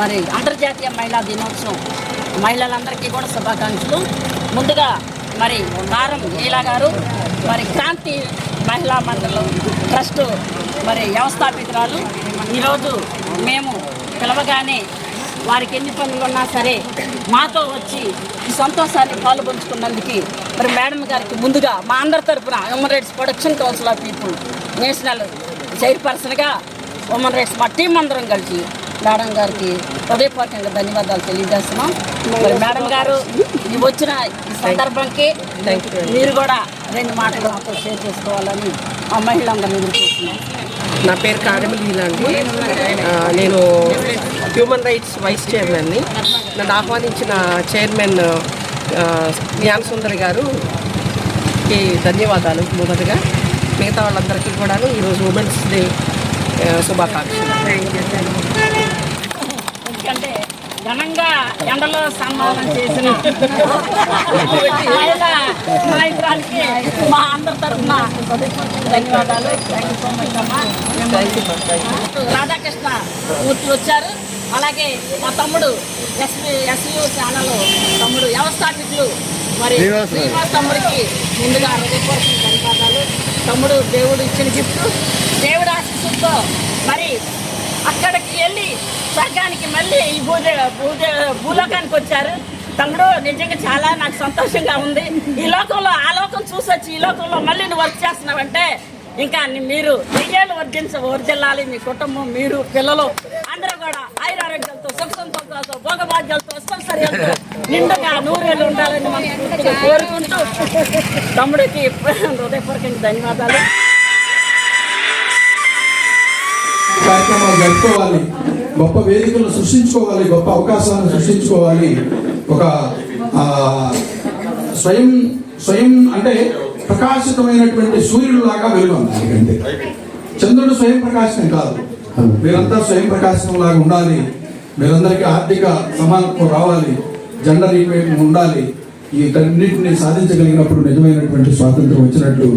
మరి అంతర్జాతీయ మహిళా దినోత్సవం మహిళలందరికీ కూడా శుభాకాంక్షలు. ముందుగా మరి నారం లీలా గారు మరి క్రాంతి మహిళా మండలం ట్రస్ట్ మరి వ్యవస్థాపితురాలు. ఈరోజు మేము పిలవగానే వారికి ఎన్ని పనులు ఉన్నా సరే మాతో వచ్చి ఈ సంతోషాన్ని పాలు పంచుకున్నందుకు మరి మేడం గారికి ముందుగా మా అందరి తరపున human rights production council of people national చైర్పర్సన్గా హ్యూమన్ రైట్స్ మా టీం అందరం కలిసి మేడం గారికి హృదయపూర్వకంగా ధన్యవాదాలు తెలియజేస్తున్నాం. మరి మేడం గారు వచ్చిన ఈ సందర్భంకి మీరు కూడా రెండు మాటలు మాతో షేర్ చేసుకోవాలని ఆ మహిళలందరినీ ఎదుర్కొంటున్నాం నా పేరు అండి ఆ, నేను హ్యూమన్ రైట్స్ వైస్ చైర్మన్ని నన్ను ఆహ్వానించిన చైర్మన్ ఆ, జ్ఞాన సుందరి గారుకి ధన్యవాదాలు మొదటగా. మిగతా వాళ్ళందరికీ కూడాను ఈరోజు ఉమెన్స్ డే శుభాకాంక్షలు. ఎందుకంటే ఘనంగా ఎండలో సన్మానం చేసిన నాయకురాలకి మా అందరి తరఫున ధన్యవాదాలు. రాధాకృష్ణ మూర్తి వచ్చారు. అలాగే మా తమ్ముడు ఎస్పీ ఎస్యూ ఛానల్ తమ్ముడు వ్యవస్థాపకులు మరి శ్రీనివాస్ తమ్ముడికి ముందుగా హృదయపూర్వక ధన్యవాదాలు. తమ్ముడు దేవుడు ఇచ్చిన గిఫ్ట్ దేవుడు ఆశీస్సులతో మరి అక్కడికి వెళ్ళి స్వర్గానికి మళ్ళీ ఈ భూజ భూజ భూలోకానికి వచ్చారు. తమ్ముడు నిజంగా చాలా నాకు సంతోషంగా ఉంది. ఈ లోకంలో ఆ లోకం చూసొచ్చి ఈ లోకంలో మళ్ళీ నువ్వు వర్క్ చేస్తున్నావంటే ఇంకా మీరు వెయ్యేళ్ళు వర్జించ వర్ధిల్లాలి మీ కుటుంబం మీరు పిల్లలు అందరూ కూడా ఆయురారోగ్యాలతో సుఖ సంతోషాలతో భోగభాగ్యాలతో అష్టంసర్యాలతో నిండుగా నూరేళ్ళు ఉండాలని మనం కోరుకుంటూ తమ్ముడికి హృదయపూర్వకంగా ధన్యవాదాలు. కార్యక్రమాలు జరుపుకోవాలి. గొప్ప వేదికలను సృష్టించుకోవాలి గొప్ప అవకాశాలను సృష్టించుకోవాలి. ఒక స్వయం స్వయం అంటే ప్రకాశితమైనటువంటి సూర్యుడు లాగా వెలుగొందాలి అంటే చంద్రుడు స్వయం ప్రకాశం కాదు. మీరంతా స్వయం ప్రకాశం లాగా ఉండాలి. మీరందరికీ ఆర్థిక సమానత్వం రావాలి. జెండర్ ఈక్వేషన్ ఉండాలి. ఈ అన్నింటిని సాధించగలిగినప్పుడు నిజమైనటువంటి స్వాతంత్రం వచ్చినట్లు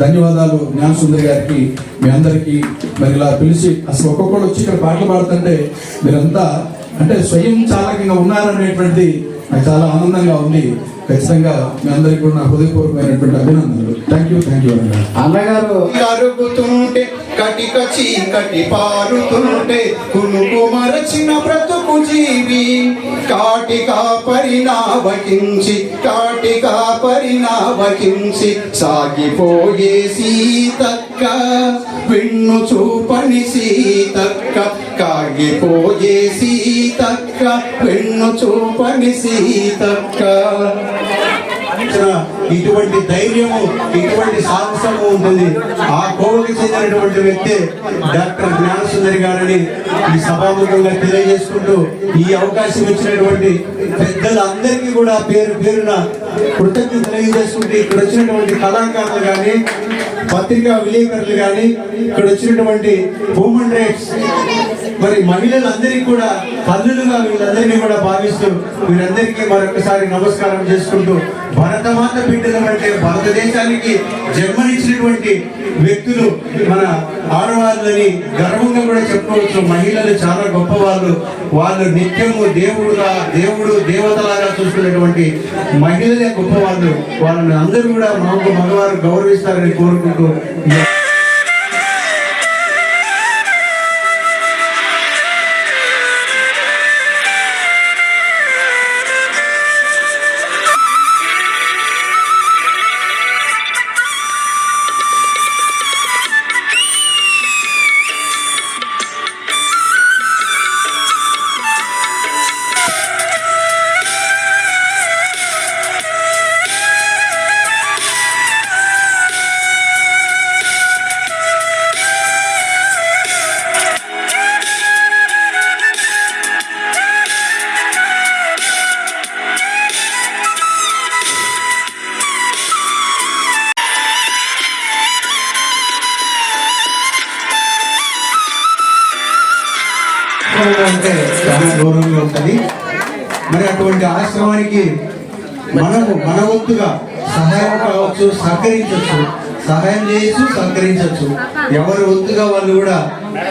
ధన్యవాదాలు జ్ఞాన సుందరి గారికి మీ అందరికీ. మరి ఇలా పిలిచి అసలు ఒక్కొక్కరు వచ్చి ఇక్కడ పాటలు పాడుతుంటే మీరంతా అంటే స్వయం చాలకంగా ఉన్నారనేటువంటి నాకు చాలా ఆనందంగా ఉంది. ఖచ్చితంగా మీ అందరికీ కూడా నా హృదయపూర్వకమైనటువంటి అభినందనలు. థ్యాంక్ యూ థ్యాంక్ యూ అన్న అన్నగారు. అరుగుతుంటే కటిక చీకటి పారుతుంటే కునుకు మరచిన బ్రతుకు జీవి కాటికా పరిణామకించి కాటికా పరిణామకించి సాగిపోయే సీతక్క విన్ను చూపని సీతక్క కాగిపోయే సీతక్క విన్ను చూపని సీతక్క. ఇచ్చిన ఇటువంటి ధైర్యము ఇటువంటి సాహసము ఉంటుంది. ఆ కోవకి చెందినటువంటి వ్యక్తి డాక్టర్ జ్ఞానసుందరి గారని ఈ సభాముఖంగా తెలియజేసుకుంటూ ఈ అవకాశం ఇచ్చినటువంటి పెద్దలందరికీ కూడా పేరు పేరున కృతజ్ఞత తెలియజేసుకుంటూ ఇక్కడ వచ్చినటువంటి కళాకారులు కానీ పత్రికా విలేకరులు కానీ ఇక్కడ వచ్చినటువంటి హ్యూమన్ రైట్స్ మరి మహిళలందరికీ కూడా తల్లులుగా వీళ్ళందరినీ కూడా భావిస్తూ వీరందరికీ మరొకసారి నమస్కారం చేసుకుంటూ భరతమాత బిడ్డలు అంటే భారతదేశానికి జన్మనిచ్చినటువంటి వ్యక్తులు మన ఆడవాళ్ళని గర్వంగా కూడా చెప్పుకోవచ్చు. మహిళలు చాలా గొప్పవాళ్ళు. వాళ్ళు నిత్యము దేవుడుగా దేవుడు దేవతలాగా చూసుకునేటువంటి మహిళలే గొప్పవాళ్ళు. వాళ్ళని అందరూ కూడా మాకు మగవారు గౌరవిస్తారని కోరుకుంటూ ఆశ్రమం అంటే చాలా గౌరవంగా ఉంటుంది. మరి అటువంటి ఆశ్రమానికి మనము మన వంతుగా సహాయం కావచ్చు సహకరించవచ్చు సహాయం చేయొచ్చు సహకరించవచ్చు. ఎవరి వంతుగా వాళ్ళు కూడా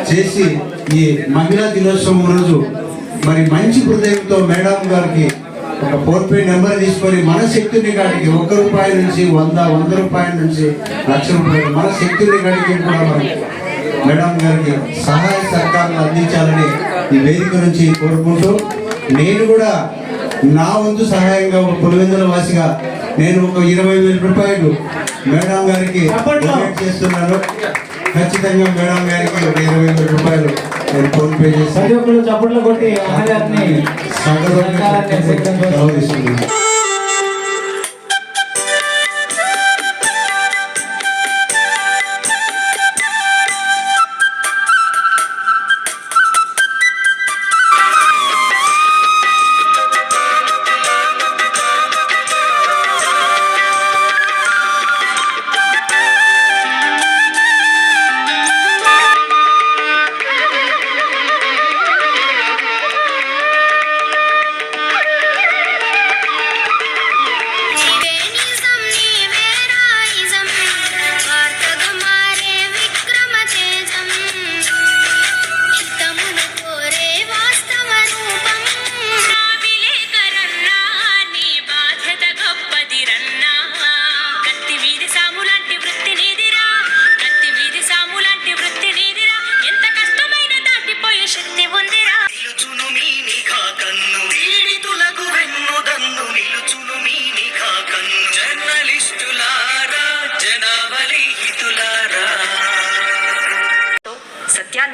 చేసి ఈ మహిళా దినోత్సవం రోజు మరి మంచి హృదయంతో మేడం గారికి ఒక ఫోన్ పే నెంబర్ తీసుకొని మన శక్తిని కాడికి ఒక్క రూపాయి నుంచి వంద వంద రూపాయల నుంచి లక్ష రూపాయలు మన శక్తిని కాడికి కూడా మనం మేడం గారికి సహాయ సహకారాలు అందించాలని ఈ వేదిక నుంచి కోరుకుంటూ నేను కూడా నా వంతు సహాయంగా ఒక పులివెందుల వాసిగా నేను ఒక ఇరవై వేల రూపాయలు మేడం గారికి డొనేట్ చేస్తున్నాను. ఖచ్చితంగా మేడం గారికి ఒక ఇరవై వేల రూపాయలు నేను ఫోన్ పే చేసి ప్రతి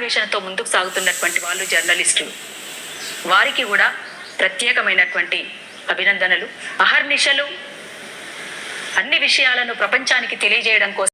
సత్యాన్వేషణతో ముందుకు సాగుతున్నటువంటి వాళ్ళు జర్నలిస్టులు. వారికి కూడా ప్రత్యేకమైనటువంటి అభినందనలు అహర్నిశలు అన్ని విషయాలను ప్రపంచానికి తెలియజేయడం కోసం